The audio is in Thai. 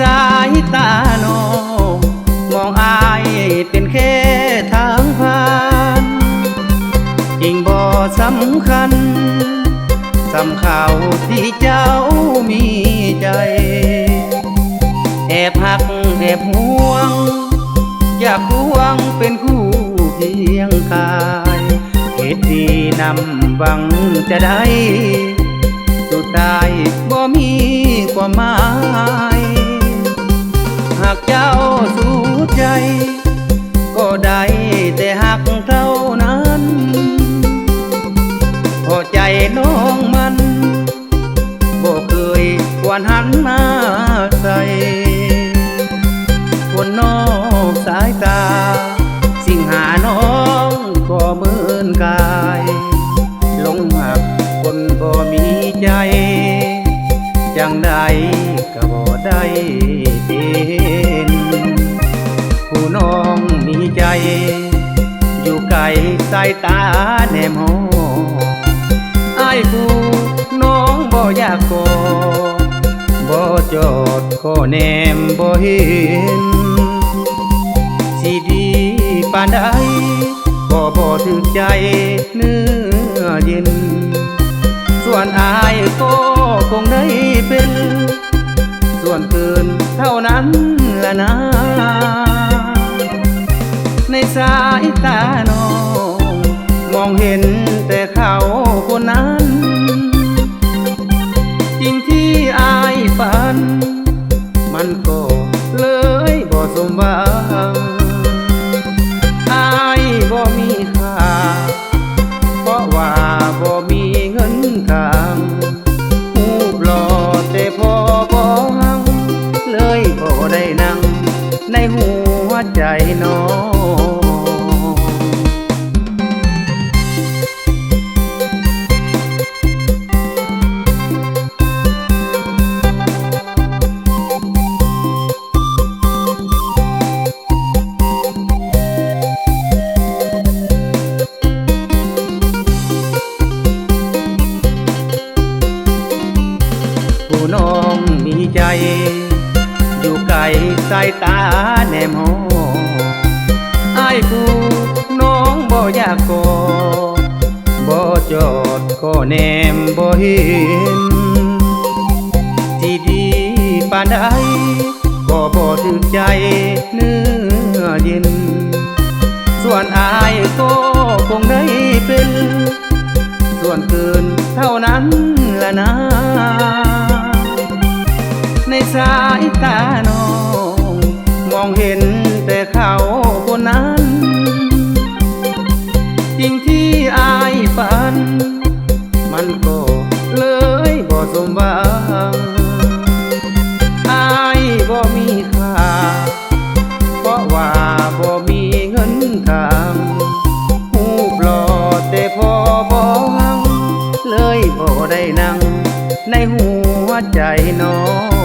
สายตาน้องมองอายเป็นแค่ทางผ่านยิ่งบ่สำคัญสำข่าวที่เจ้ามีใจแอบหักแอบห่วง อยากห่วงเป็นคู่เพียงกายเหตุดีนำหวังจะได้สุดท้ายบ่มีความหมาย ก็ได้แต่หักเท่านั้นพอใจน้องมันบ่เคยควรหันมาใส่คนนอกสายตา สิ่งหาน้องก็เหมือนกายหลงหักคนบ่มีใจ จังใด สายตาแนมหออายผู้น้องบ่อยากกอบ่จอดก็แนมบ่เห็นสิดีปานใดก็บ่ถึงใจเนื้อเย็น ส่วนอายก็คงได้เป็น ส่วนเกินเท่านั้นละนะในสายตาน้ องมองเห็นแต่เขาคนนั้น จริงที่อายฝัน มันก็เลยบ่สมหวังอายบ่มีค่า เพราะว่าบ่มีเงินทางหูปหล่อแต่พอบ่หังเลยบ่ได้นั่งในหัวใจน้อง อยู่ไกลสายตาแนมหออายผู้น้องบ่อยากกอบ่จอดก็แนมบ่เห็นที่ดีปานใดก็บ่ถึกใจเนื้อเย็น ส่วนอายก็คงได้เป็น ส่วนเกินเท่านั้นละนะ สายตาน้องมองเห็นแต่เขาคนนั้น จริงที่อายฝัน มันก็เลยบ่สมหวังอายบ่มีค่า เพราะว่าบ่มีเงินทางหูปล่อแต่พอบ่หัง เลยบ่ได้นั่งในหัวใจน้อง